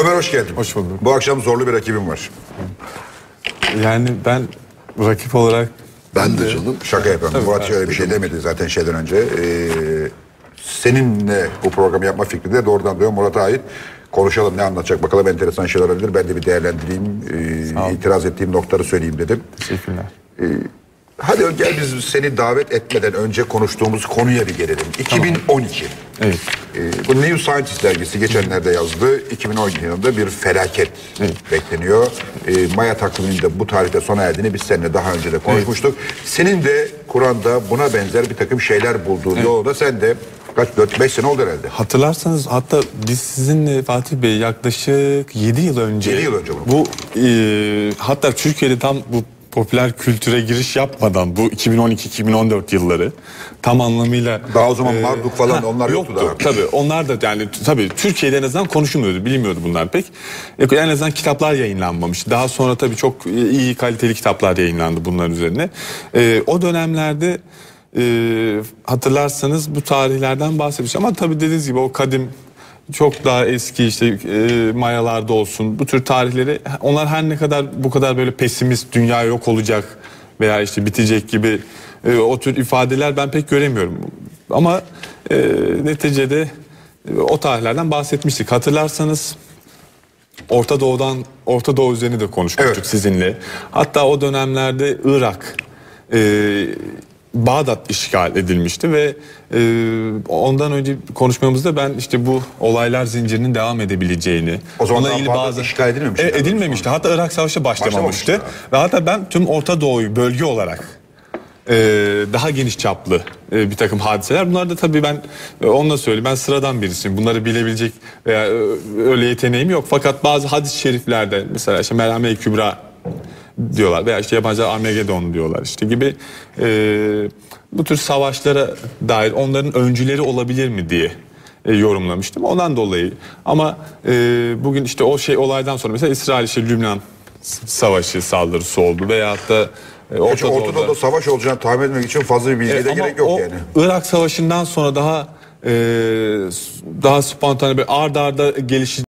Ömer hoş geldin. Hoş bulduk. Bu akşam zorlu bir rakibim var. Yani ben rakip olarak Ben de canım. Şaka yapıyorum. Murat şöyle bir şey demedi zaten şeyden önce. Ee, seninle bu programı yapma fikri de doğrudan diyor Murat'a ait. Konuşalım ne anlatacak bakalım enteresan şeyler olabilir. Ben de bir değerlendireyim. ee, itiraz ettiğim noktaları söyleyeyim dedim. teşekkürler. Hadi gel biz seni davet etmeden önce konuştuğumuz konuya bir gelelim. 2012. Evet. Ee, bu New Scientist dergisi geçenlerde yazdı. 2012 yılında bir felaket bekleniyor. Ee, Maya takviminde bu tarihte sona erdiğini biz seninle daha önce de konuşmuştuk. Senin de Kur'an'da buna benzer bir takım şeyler bulduğun yolda sen de kaç 4-5 sene oldu herhalde. Hatırlarsanız hatta biz sizinle Fatih Bey yaklaşık 7 yıl önce Yedi yıl önce bu e, hatta Türkiye'de tam bu popüler kültüre giriş yapmadan bu 2012-2014 yılları tam anlamıyla Daha o zaman Marduk falan onlar yoktu daha. Tabii onlar da yani tabii Türkiye'de en azından konuşulmuyordu, bilmiyordu bunlar pek. E, En azından kitaplar yayınlanmamış. Daha sonra tabii çok iyi kaliteli kitaplar yayınlandı bunların üzerine. E, o dönemlerde e, hatırlarsanız bu tarihlerden bahsetmiş ama tabii dediğiniz gibi o kadim çok daha eski işte e, mayalarda olsun bu tür tarihleri onlar her ne kadar bu kadar böyle pesimist dünya yok olacak veya işte bitecek gibi e, o tür ifadeler ben pek göremiyorum. Ama e, neticede e, o tarihlerden bahsetmiştik. Hatırlarsanız Orta Doğu'dan Orta Doğu üzerine de konuşmuştuk Evet. sizinle. Hatta o dönemlerde Irak e, Bağdat işgal edilmişti ve e, ondan önce konuşmamızda ben işte bu olaylar zincirinin devam edebileceğini O zaman onunla ilgili Bağdat işgal edilmemişti E, edilmemişti. Hatta Irak Savaşı başlamamıştı. Başlamamıştı. Ve hatta ben tüm Orta Doğu'yu bölge olarak e, daha geniş çaplı e, bir takım hadiseler. Bunlar da tabii ben e, onunla söyleyeyim. Ben sıradan birisiyim. Bunları bilebilecek veya e, öyle yeteneğim yok. Fakat bazı hadis-i şeriflerde mesela işte Merhame-i Kübra diyorlar veya işte yabancılar Armageddon diyorlar işte gibi e, bu tür savaşlara dair onların öncüleri olabilir mi diye e, yorumlamıştım. Ondan dolayı ama e, bugün işte o şey olaydan sonra mesela İsrail işte Lübnan savaşı saldırısı oldu veyahut da e, Orta, Orta Orta Doğu'da savaş olacağını tahmin etmek için fazla bir bilgiye e, de gerek yok o yani. Irak Savaşı'ndan sonra daha e, daha spontane bir ard arda gelişi